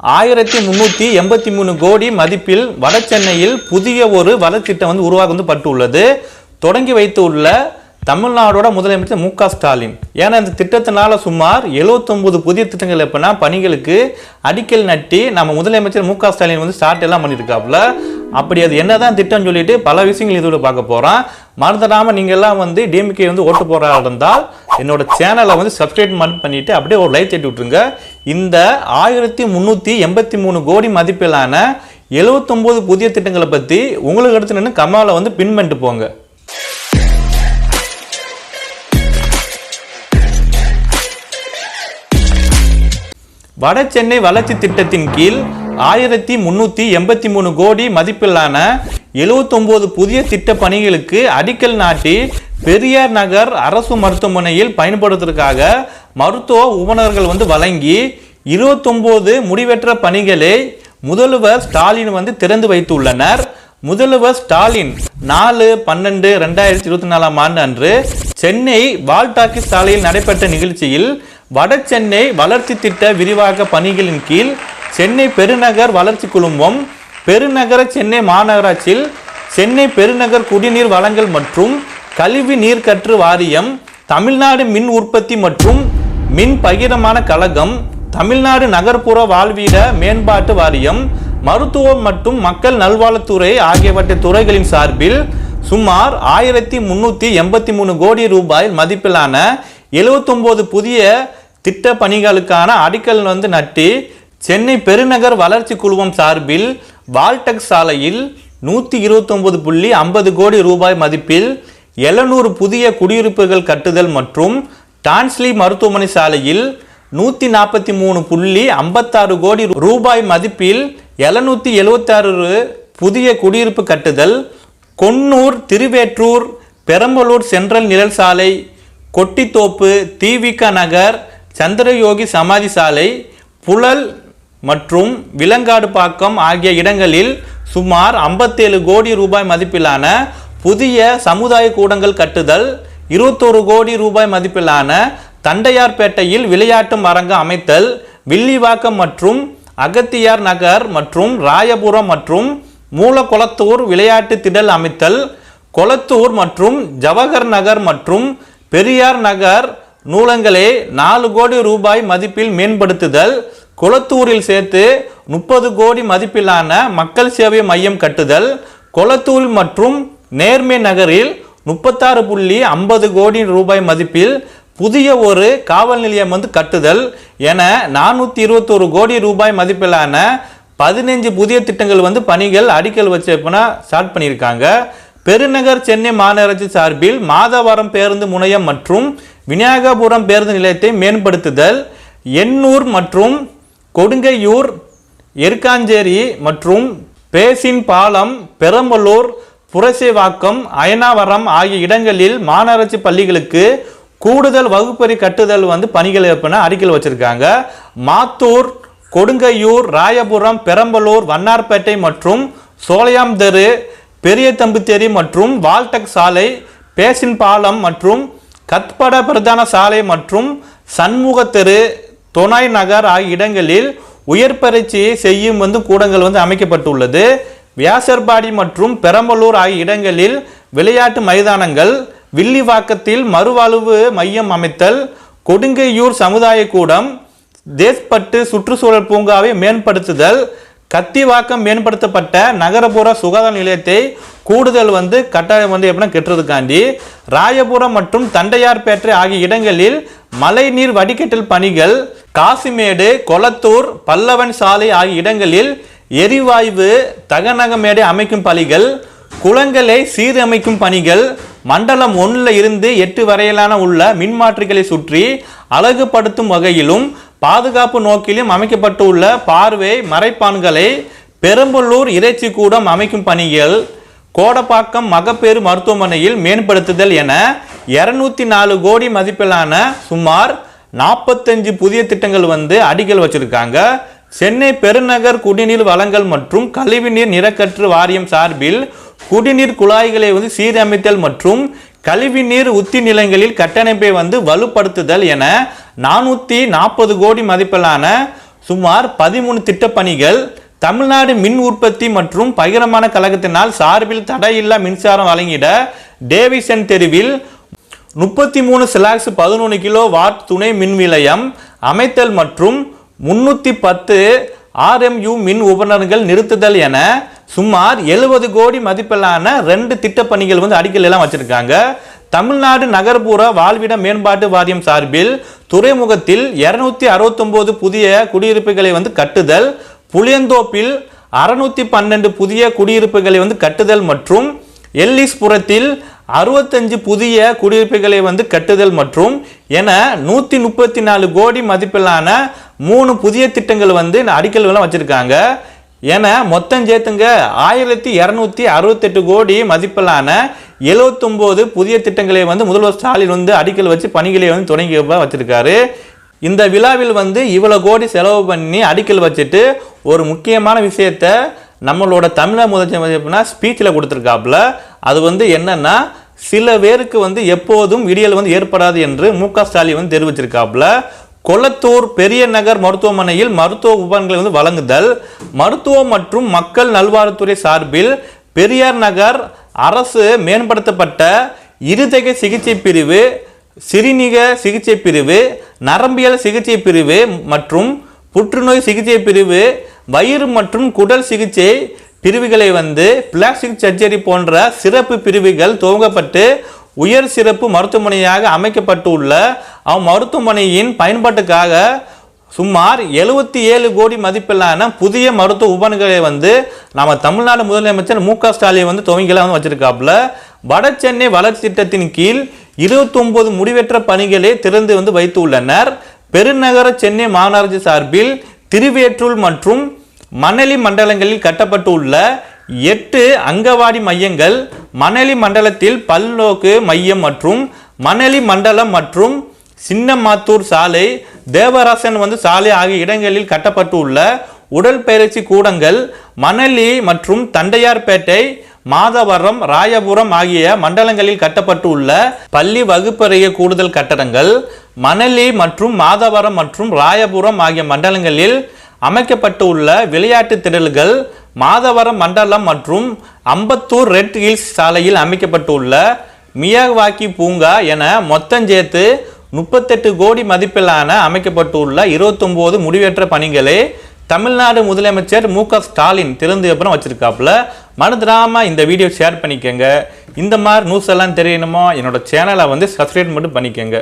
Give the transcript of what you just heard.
ஆயிரத்தி முந்நூற்றி எண்பத்தி மூணு கோடி மதிப்பில் வட சென்னையில் புதிய ஒரு வளர்ச்சிட்டம் வந்து உருவாக்கப்பட்டு உள்ளது தொடங்கி வைத்து உள்ள தமிழ்நாடோட முதலமைச்சர் மு க ஸ்டாலின். ஏன்னா இந்த திட்டத்தினால சுமார் 79 புதிய திட்டங்கள் எப்படின்னா பணிகளுக்கு அடிக்கல் நட்டி நம்ம முதலமைச்சர் மு க ஸ்டாலின் வந்து ஸ்டார்ட் எல்லாம் பண்ணியிருக்காப்புல. அப்படி அது என்னதான் திட்டம்னு சொல்லிட்டு பல விஷயங்கள் இதோட பார்க்க போகிறோம் மறந்துடாமல் நீங்க எல்லாம் வந்து டிஎம்கே வந்து ஓட்டு போகிறா இருந்தால் என்னோட சேனலை வந்து சப்ஸ்கிரைப் மட்டும் பண்ணிட்டு அப்படியே ஒரு லைக் தட்டி விட்ருங்க இந்த ஆயிரத்தி முந்நூற்றி எண்பத்தி மூணு கோடி மதிப்பிலான 79 புதிய திட்டங்களை பற்றி உங்களுக்கு எடுத்து நின்று கமாலை வந்து பின் பண்ணிட்டு போங்க. வட சென்னை வளர்ச்சி திட்டத்தின் கீழ் ஆயிரத்தி முன்னூத்தி எண்பத்தி மூணு கோடி மதிப்பிலான 79 புதிய திட்ட பணிகளுக்கு அடிக்கல் நாட்டி பெரியார் நகர் அரசு மருத்துவமனையில் பயன்படுத்துவதற்காக மருத்துவ உபநர்கள் வந்து வழங்கி இருபத்தொம்போது முடிவெற்ற பணிகளை முதல்வர் ஸ்டாலின் வந்து திறந்து வைத்துள்ளனர். முதல்வர் ஸ்டாலின் நாலு பன்னெண்டு ரெண்டாயிரத்தி இருபத்தி நாலாம் ஆண்டு அன்று சென்னை வால்டாக்கி சாலையில் நடைபெற்ற நிகழ்ச்சியில் வட சென்னை வளர்ச்சி திட்ட விரிவாக்க பணிகளின் கீழ் சென்னை பெருநகர் வளர்ச்சி குழுமம் பெருநகர சென்னை மாநகராட்சியில் சென்னை பெருநகர் குடிநீர் வழங்கல் மற்றும் கழிவு நீர்க்கற்று வாரியம் தமிழ்நாடு மின் உற்பத்தி மற்றும் மின் பகிரமான கழகம் தமிழ்நாடு நகர்ப்புற வாழ்விட மேம்பாட்டு வாரியம் மருத்துவம் மற்றும் மக்கள் நல்வாழ்வுத்துறை ஆகியவற்றை துறைகளின் சார்பில் சுமார் ஆயிரத்தி முன்னூற்றி எண்பத்தி மூணு கோடி ரூபாய் மதிப்பிலான 79 புதிய திட்ட பணிகளுக்கான அடிக்கல் வந்து நட்டி சென்னை பெருநகர் வளர்ச்சி குழுமம் சார்பில் வால்டெக் சாலையில் நூற்றி இருபத்தொம்பது புள்ளி ஐம்பது கோடி ரூபாய் மதிப்பில் 700 புதிய குடியிருப்புகள் கட்டுதல் மற்றும் டான்ஸ்லி மருத்துவமனை சாலையில் நூற்றி நாற்பத்தி மூணு புள்ளி ஐம்பத்தாறு கோடி ரூபாய் மதிப்பில் எழுநூற்றி எழுபத்தாறு புதிய குடியிருப்பு கட்டுதல் கொன்னூர் திருவேற்றூர் பெரம்பலூர் சென்ட்ரல் நிழல் சாலை கொட்டித்தோப்பு தீவிக நகர் சந்திரயோகி சமாதி சாலை புழல் மற்றும் விலங்காடு பாக்கம் ஆகிய இடங்களில் சுமார் 57 கோடி ரூபாய் மதிப்பிலான புதிய சமுதாய கூடங்கள் கட்டுதல் 21 கோடி ரூபாய் மதிப்பிலான தண்டையார்பேட்டையில் விளையாட்டு அரங்கம் அமைத்தல் வில்லிவாக்கம் மற்றும் அகத்தியார் நகர் மற்றும் ராயபுரம் மற்றும் மூலக்குளத்தூர் விளையாட்டு திடல் அமைத்தல் கொளத்தூர் மற்றும் ஜவஹர் நகர் மற்றும் பெரியார் நகர் நூலங்களை நாலு கோடி ரூபாய் மதிப்பில் மேம்படுத்துதல் கொளத்தூரில் சேர்த்து முப்பது கோடி மதிப்பிலான மக்கள் சேவை மையம் கட்டுதல் கொளத்தூர் மற்றும் நேர்மை நகரில் முப்பத்தாறு புள்ளி ஐம்பது கோடி ரூபாய் மதிப்பில் புதிய ஒரு காவல் நிலையம் வந்து கட்டுதல் என நானூற்றி இருபத்தோரு கோடி ரூபாய் மதிப்பிலான பதினஞ்சு புதிய திட்டங்கள் வந்து பணிகள் அடிக்கல் வச்சு ஸ்டார்ட் பண்ணியிருக்காங்க. பெருநகர் சென்னை மாநகராட்சி சார்பில் மாதவரம் பேருந்து முனையம் மற்றும் விநாயகபுரம் பேருந்து நிலையத்தை மேம்படுத்துதல் எண்ணூர் மற்றும் கொடுங்கையூர் எருக்காஞ்சேரி மற்றும் பேசின் பாலம் பெரம்பலூர் புரசைவாக்கம் அயனாவரம் ஆகிய இடங்களில் மாநகராட்சி பள்ளிகளுக்கு கூடுதல் வகுப்பறி கட்டுதல் வந்து பணிகள் எப்படின்னா அறிக்கையில் வச்சுருக்காங்க. மாத்தூர் கொடுங்கையூர் ராயபுரம் பெரம்பலூர் வண்ணார்பேட்டை மற்றும் சோலையாம்தெரு பெரிய தம்புத்தேரி மற்றும் வால்டெக் சாலை பேசின் பாலம் மற்றும் கத்பட பிரதான சாலை மற்றும் சண்முக தெரு தொனாய் நகர் ஆகிய இடங்களில் உயர் பயிற்சியை செய்யும் வந்து கூடங்கள் வந்து அமைக்கப்பட்டுள்ளது. வியாசர்பாடி மற்றும் பெரம்பலூர் ஆகிய இடங்களில் விளையாட்டு மைதானங்கள் வில்லிவாக்கத்தில் மறுவாழ்வு மையம் அமைத்தல் கொடுங்கையூர் சமுதாய கூடம் தேஸ்பட்டு சுற்றுச்சூழல் பூங்காவை மேம்படுத்துதல் கத்திவாக்கம் மேம்படுத்தப்பட்ட நகரப்புற சுகாதார நிலையத்தை கூடுதல் வந்து கட்டாயம் வந்து எப்படின்னா கெட்டுறதுக்காண்டி ராயபுரம் மற்றும் தண்டையார்பேட்டை ஆகிய இடங்களில் மழைநீர் வடிகட்டல் பணிகள் காசிமேடு கொளத்தூர் பல்லவன் சாலை ஆகிய இடங்களில் எரிவாயு தகநகமேடை அமைக்கும் பணிகள் குளங்களை சீரமைக்கும் பணிகள் மண்டலம் ஒன்றில் இருந்து எட்டு வரையிலான உள்ள மின்மாற்றிகளை சுற்றி அழகுபடுத்தும் வகையிலும் பாதுகாப்பு நோக்கிலும் அமைக்கப்பட்டுள்ள பார்வை மறைப்பான்களை பெரம்பலூர் இறைச்சி கூடம் அமைக்கும் பணிகள் கோடப்பாக்கம் மகப்பேறு மருத்துவமனையில் மேம்படுத்துதல் என இருநூத்தி நாலு கோடி மதிப்பிலான சுமார் நாற்பத்தஞ்சு புதிய திட்டங்கள் வந்து அடிக்கல் வச்சிருக்காங்க. சென்னை பெருநகர் குடிநீர் வளங்கள் மற்றும் கழிவுநீர் நிறக்கற்று வாரியம் சார்பில் குடிநீர் குழாய்களை வந்து சீரமைத்தல் மற்றும் கழிவுநீர் உத்தி நிலங்களில் கட்டமைப்பை வந்து வலுப்படுத்துதல் என நானூற்றி நாற்பது கோடி மதிப்பிலான சுமார் பதிமூணு திட்டப்பணிகள் தமிழ்நாடு மின் உற்பத்தி மற்றும் பகிரமான கழகத்தினால் சார்பில் தடையில்லா மின்சாரம் வழங்கிட டேவிசன் தெருவில் முப்பத்தி மூணு சிலாக்ஸ் பதினொன்று கிலோ வாட் துணை மின் நிலையம் அமைத்தல் மற்றும் முன்னூற்றி பத்து ஆர்எம்யூ மின் உபகரணங்கள் நிறுத்துதல் என சுமார் எழுபது கோடி மதிப்பிலான ரெண்டு திட்டப்பணிகள் வந்து அடிக்கல் எல்லாம் வச்சிருக்காங்க. தமிழ்நாடு நகர்ப்புற வாழ்விட மேம்பாட்டு வாரியம் சார்பில் துறைமுகத்தில் இருநூத்தி அறுபத்தொன்பது புதிய குடியிருப்புகளை வந்து கட்டுதல் புளியந்தோப்பில் அறுநூத்தி பன்னெண்டு புதிய குடியிருப்புகளை வந்து கட்டுதல் மற்றும் எல்லிஸ்புரத்தில் அறுபத்தஞ்சு புதிய குடியிருப்புகளை வந்து கட்டுதல் மற்றும் என நூற்றி முப்பத்தி நாலு கோடி மதிப்பிலான மூணு புதிய திட்டங்கள் வந்து அடிக்கல் எல்லாம் வச்சிருக்காங்க. என மொத்தம் சேர்த்துங்க. ஆயிரத்தி இரநூத்தி அறுபத்தெட்டு கோடி மதிப்பிலான எழுவத்தொம்போது புதிய திட்டங்களை வந்து முதல்வர் ஸ்டாலின் வந்து அடிக்கல் வச்சு பணிகளை வந்து தொடங்கி வச்சிருக்காரு. இந்த விழாவில் வந்து இவ்வளோ கோடி செலவு பண்ணி அடிக்கல் வச்சுட்டு ஒரு முக்கியமான விஷயத்த நம்மளோட தமிழக முதலமைச்சர் ஸ்பீச்சில் கொடுத்துருக்காப்புல. அது வந்து என்னன்னா சில பேருக்கு வந்து எப்போதும் விடியல் வந்து ஏற்படாது என்று மு க ஸ்டாலின் வந்து தெரிவிச்சிருக்காப்புல. கொளத்தூர் பெரிய நகர் மருத்துவமனையில் மருத்துவ உபகரணங்களை வந்து வழங்குதல் மருத்துவம் மற்றும் மக்கள் நல்வாழ்வுத்துறை சார்பில் பெரியார் நகர் அரசு மேம்படுத்தப்பட்ட இருதய சிகிச்சை பிரிவு சிறுநீக சிகிச்சை பிரிவு நரம்பியல் சிகிச்சை பிரிவு மற்றும் புற்றுநோய் சிகிச்சை பிரிவு வயிறு மற்றும் குடல் சிகிச்சை பிரிவுகளை வந்து பிளாஸ்டிக் சர்ஜரி போன்ற சிறப்பு பிரிவுகள் துவங்கப்பட்டு உயர் சிறப்பு மருத்துவமனையாக அமைக்கப்பட்டுள்ள அவ் மருத்துவமனையின் பயன்பாட்டுக்காக சுமார் எழுபத்தி ஏழு கோடி மதிப்பிலான புதிய மருத்துவ உபகரணங்களை வந்து நம்ம தமிழ்நாடு முதலமைச்சர் மு க ஸ்டாலின் வந்து துவங்கிலாம் வந்து வச்சிருக்காப்புல. வட சென்னை வளர்ச்சி திட்டத்தின் கீழ் இருபத்தொன்பது முடிவற்ற பணிகளை திறந்து வந்து வைத்து உள்ளனர் பெருநகர சென்னை மாநகராட்சி சார்பில் திருவேற்றூர் மற்றும் மணலி மண்டலங்களில் கட்டப்பட்டுள்ள எட்டு அங்கவாடி மையங்கள் மணலி மண்டலத்தில் பல்நோக்கு மையம் மற்றும் மணலி மண்டலம் மற்றும் சின்னமாத்தூர் சாலை தேவராசன் வந்து சாலை ஆகிய இடங்களில் கட்டப்பட்டு உள்ள உடற்பயிற்சி கூடங்கள் மணலி மற்றும் தண்டையார்பேட்டை மாதவரம் ராயபுரம் ஆகிய மண்டலங்களில் கட்டப்பட்டு உள்ள பள்ளி வகுப்பறைய கூடுதல் கட்டடங்கள் மணலி மற்றும் மாதவரம் மற்றும் ராயபுரம் ஆகிய மண்டலங்களில் அமைக்கப்பட்டு உள்ள விளையாட்டு திடல்கள் மாதவரம் மண்டலம் மற்றும் அம்பத்தூர் ரெட் ஹில்ஸ் சாலையில் அமைக்கப்பட்டுள்ள மியாவாக்கி பூங்கா என மொத்தம் சேர்த்து முப்பத்தெட்டு கோடி மதிப்பிலான அமைக்கப்பட்டுள்ள இருபத்தொம்போது முடிவேற்ற பணிகளை தமிழ்நாடு முதலமைச்சர் மு க ஸ்டாலின் திறந்து அப்புறம் வச்சிருக்காப்புல. மறந்துடாம இந்த வீடியோ ஷேர் பண்ணிக்கோங்க. இந்த மாதிரி நியூஸ் எல்லாம் தெரியணுமோ என்னோட சேனலை வந்து சப்ஸ்கிரைப் மட்டும் பண்ணிக்கோங்க.